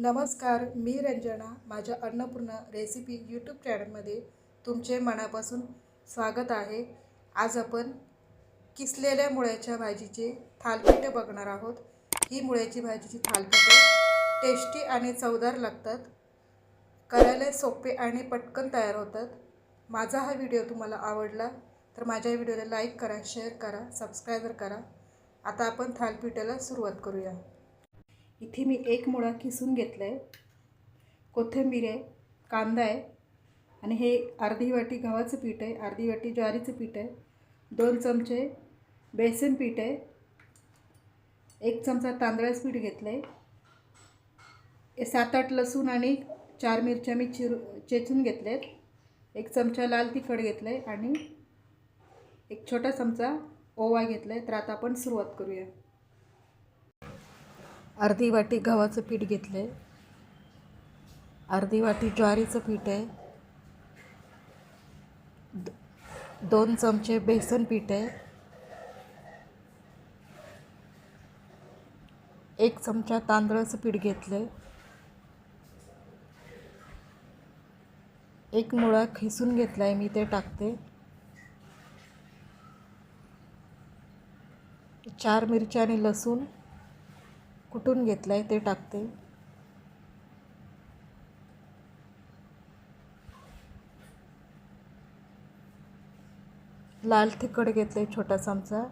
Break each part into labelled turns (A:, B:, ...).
A: नमस्कार मी रंजना माझ्या Annapurna recipe YouTube चॅनलमध्ये तुमचे मनापासून स्वागत आहे. आज आपण किसलेल्या मुळ्याच्या भाजीचे थालपीठं बघणार आहोत. ही मुळ्याची भाजीची थालपीठं टेस्टी आणि चवदार लागतात. करायला सोपे आणि पटकन तयार होतात. माझा हा व्हिडिओ तुम्हाला आवडला तर माझ्या व्हिडिओला लाईक करा शेअर करा सबस्क्राईबर करा. आता आपण थालपीठाला सुरुवात करूया. इथे मी एक मुळा किसून घेतला आहे कोथिंबीर आहे कांदा आहे आणि हे अर्धी वाटी गव्हाचं पीठ आहे अर्धी वाटी ज्वारीचं पीठ आहे दोन चमचे बेसन पीठ आहे एक चमचा तांदळाचं पीठ घेतलं आहे हे सात आठ लसूण आणि चार मिरच्या मी चिर चेचून घेतल्या आहेत एक चमचा लाल तिखट घेतलं आहे आणि एक छोटा चमचा ओवा घेतला आहे तर आता आपण सुरुवात करूया. अर्धी वाटी गव्हाचं पीठ घेतलं आहे अर्धी वाटी ज्वारीचं पीठ आहे. द- दोन चमचे बेसन पीठ आहे. एक चमचा तांदळाचं पीठ घेतलं आहे एक मुळा खिसून घेतला आहे मी ते टाकते. चार मिरच्या आणि लसूण. कुठून घेतलं आहे ते टाकते. लाल तिखट घेतलं आहे छोटा चमचा.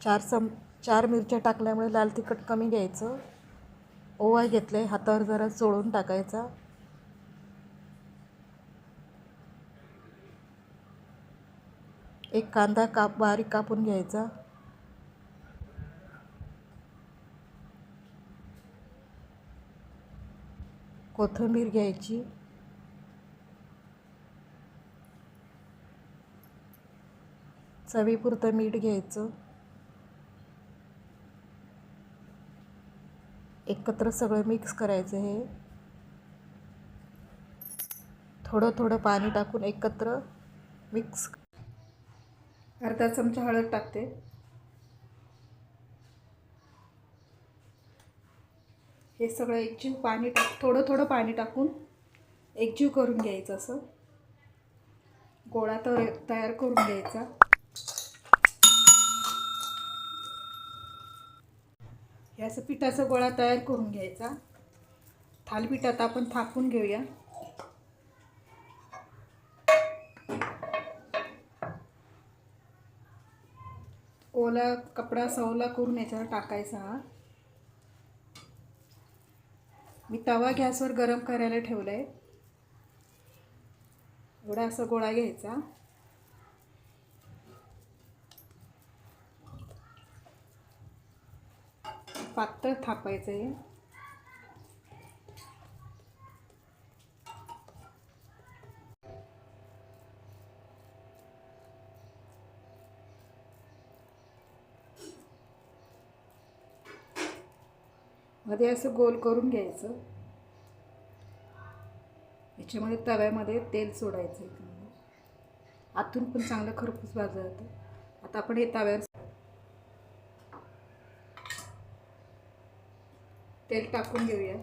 A: चार सम चार मिरच्या टाकल्यामुळे लाल तिखट कमी घ्यायचं. ओवा घेतलं आहे हातावर जरा चोळून टाकायचा. एक कांदा काप बारीक कापून घ्यायचा. कोथिंबीर घ्यायची. चवीपुरतं मीठ घ्यायचं. एकत्र सगळं मिक्स करायचं हे. थोडं थोडं पाणी टाकून एकत्र मिक्स. अर्धा चमचा हळद टाकते. हे सगळं एकजीव पाणी टाक थोडं थोडं पाणी टाकून एकजीव करून घ्यायचं असं. गोळा तर तयार करून घ्यायचा. ह्याचं पिठाचा गोळा तयार करून घ्यायचा. थालपीठात आपण थापून घेऊया. ओला कपडा सवला करून याच्यावर टाकायचा हा. मी तवा गॅसवर गरम करायला ठेवला आहे एवढा असा गोळा घ्यायचा. पातळ थापायचं आहे मध्ये असं गोल करून घ्यायचं. याच्यामध्ये तव्यामध्ये तेल सोडायचं इकडं आतून पण चांगलं खरपूस भाजलं जातं आता आपण हे तव्यावर तेल टाकून घेऊया.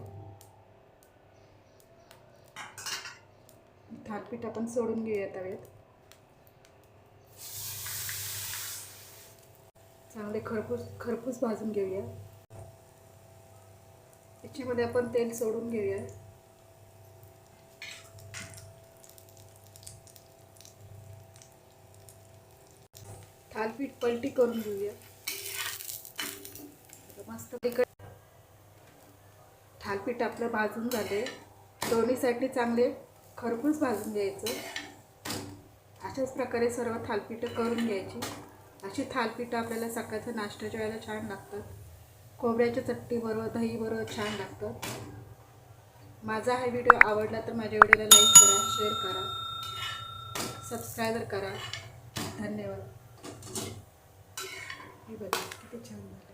A: थाटपीठ आपण सोडून घेऊया तव्यात. चांगले खरपूस खरपूस भाजून घेऊया. याच्यामध्ये आपण तेल सोडून घेऊया. थालपीठ पलटी करून घेऊया. मस्त थालपीठ आपलं भाजून झाले दोन्ही साईडने चांगले खरपूस भाजून घ्यायचं. अशाच प्रकारे सर्व थालपीठं करून घ्यायची. अशी थालपीठं आपल्याला सकाळच्या नाश्त्याच्या वेळेला छान लागतात. खोबऱ्याच्या चटणीबरोबर दहीबरोबर छान लागतं. माझा हा व्हिडिओ आवडला तर माझ्या व्हिडिओला लाईक करा शेअर करा. सबस्क्रायबर करा. धन्यवाद. हे बघा किती छान झालं.